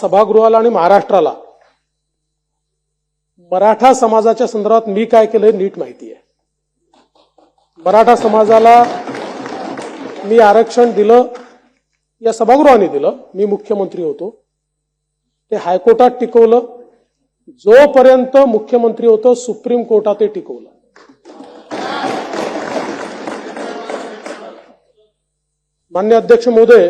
सभागृहाला आणि महाराष्ट्राला. मराठा समाजाच्या संदर्भात मी काय केलंय नीट माहिती आहे मराठा समाजाला मी आरक्षण दिलं या सभागृहाने दिलं मी मुख्यमंत्री होतो. ते हायकोर्टात टिकवलं. जोपर्यंत मुख्यमंत्री होतो सुप्रीम कोर्टात ते टिकवलं. मान्य अध्यक्ष महोदय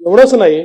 एवढंच नाही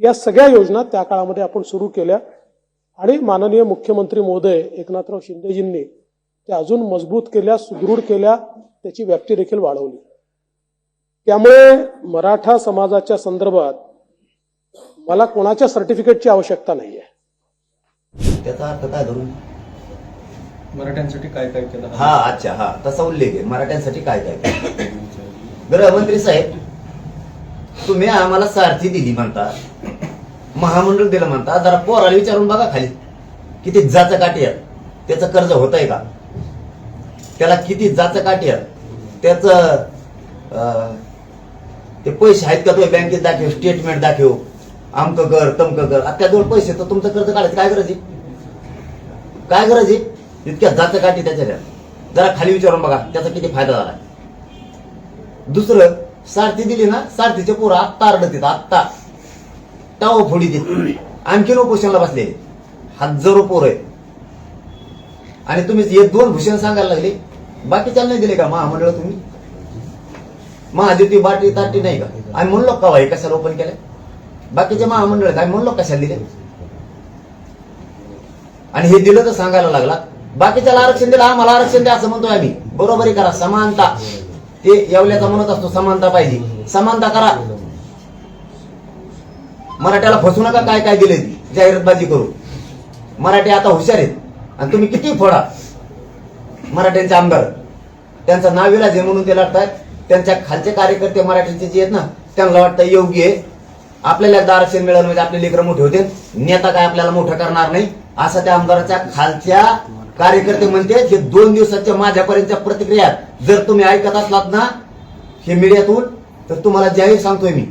या सगळ्या योजना त्या काळामध्ये आपण सुरू केल्या. आणि माननीय मुख्यमंत्री महोदय एकनाथराव शिंदेजींनी त्या अजून मजबूत केल्या सुदृढ केल्या त्याची व्याप्ती देखील वाढवली. त्यामुळे मराठा समाजाच्या संदर्भात मला कोणाच्या सर्टिफिकेटची आवश्यकता नाही आहे त्याचा अर्थ काय धरून? मराठ्यांसाठी काय काय केलं? हा अच्छा हा. तसा उल्लेख आहे. मराठ्यांसाठी काय काय केलं? गृहमंत्री साहेब तुम्ही आम्हाला सारथी दिली म्हणता. महामंडळ दिलं म्हणता. जरा पोराला विचारून बघा खाली. किती जाच काठी आहे त्याचं कर्ज होत आहे का? त्याला किती जाच काठी आहे त्याच ते पैसे आहेत का तुम्ही बँकेत दाखव स्टेटमेंट दाखव. आमक कर तमक कर आता पैसे तर तुमचं कर्ज काढायचं काय गरज आहे? काय गरज आहे? इतक्या जाचं काठी त्याच्या जरा खाली विचारून बघा त्याचा किती फायदा झाला. दुसरं सारथी दिली ना सारथीचे पोरं आत्ता आरडत आत्ता. टाव फोडी देत आणखीन उपोषणला बसले. हजारो पोरं आहे आणि तुम्ही हे दोन भूषण सांगायला लागले. बाकीच्या नाही दिले का महामंडळ तुम्ही? महाज्योती बाटी ताटी नाही का? आम्ही म्हणलो का हे कशाला ओपन केलं बाकीच्या महामंडळ काय म्हणलो कशाला दिले? आणि हे दिलं तर सांगायला लागला. बाकीच्याला आरक्षण दिलं आम्हाला आरक्षण द्या असं म्हणतोय आम्ही. बरोबरी करा समानता. ते येवल्याचा म्हणत असतो समानता पाहिजे. समानता करा. मराठ्याला फसू नका काय काय दिले जाहिरातबाजी करू मराठी आता हुशार आहेत. आणि तुम्ही किती फोडा. मराठ्यांचे आमदार. त्यांचं नाव विलाज आहे म्हणून ते लढतायत. त्यांच्या खालचे कार्यकर्ते मराठ्यांचे जे आहेत ना त्यांना वाटतं योग्य आहे. आपल्याला एकदा आरक्षण मिळालं म्हणजे आपले लेकरं मोठे होते. नेता काय आपल्याला मोठं करणार नाही. असं त्या आमदाराच्या खालच्या कार्यकर्ते म्हणते हे दोन दिवसाच्या माझ्यापर्यंतच्या प्रतिक्रिया जर तुम्ही ऐकत असलात ना हे मीडियातून तर तुम्हाला जाहीर सांगतोय मी.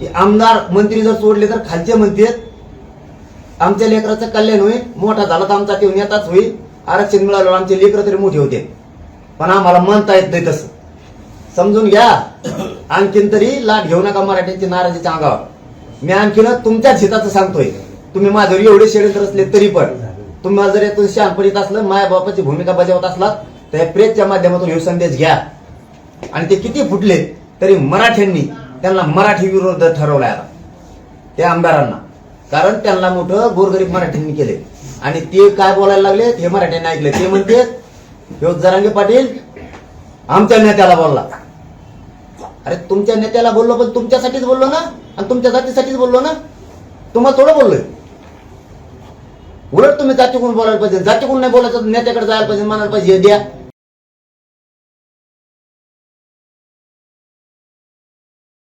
की आमदार मंत्री जर सोडले तर खालचे म्हणतात आमच्या लेकराचं कल्याण होईल मोठा झाला तर आमचा ते नेताच होईल. आरक्षण मिळालं आमचे लेकर तरी मोठे होते. पण आम्हाला म्हणता येत नाही तसं. समजून घ्या आणखीन तरी लाट घेऊ नका मराठ्यांची नाराजीच्या अंगावर. मी आणखीन तुमच्याच हिताचं सांगतोय. तुम्ही माझ्यावर एवढे षडयंत्र असले तरी पण. तुम्ही जर यातून शहाणपणीत असलं माया बापाची भूमिका बजावत असलात तर या प्रेसच्या माध्यमातून हे संदेश घ्या. आणि ते किती फुटले तरी मराठ्यांनी त्यांना मराठी विरोध ठरवला आता. त्या आमदारांना. कारण त्यांना मोठं गोरगरीब मराठ्यांनी केले. आणि ते काय बोलायला लागले? हे मराठ्यांनी ऐकले. ते म्हणते हे जरांगे पाटील आमच्या नेत्याला बोलला. अरे तुमच्या नेत्याला बोललो पण तुमच्यासाठीच बोललो ना? आणि तुमच्या जातीसाठीच बोललो ना? तुम्हाला थोडं बोललोय. उलट तुम्ही जातीकडून बोलायला पाहिजे. जातीकडून नाही बोलायचं नेत्याकडे जायला पाहिजे म्हणायला पाहिजे हे द्या.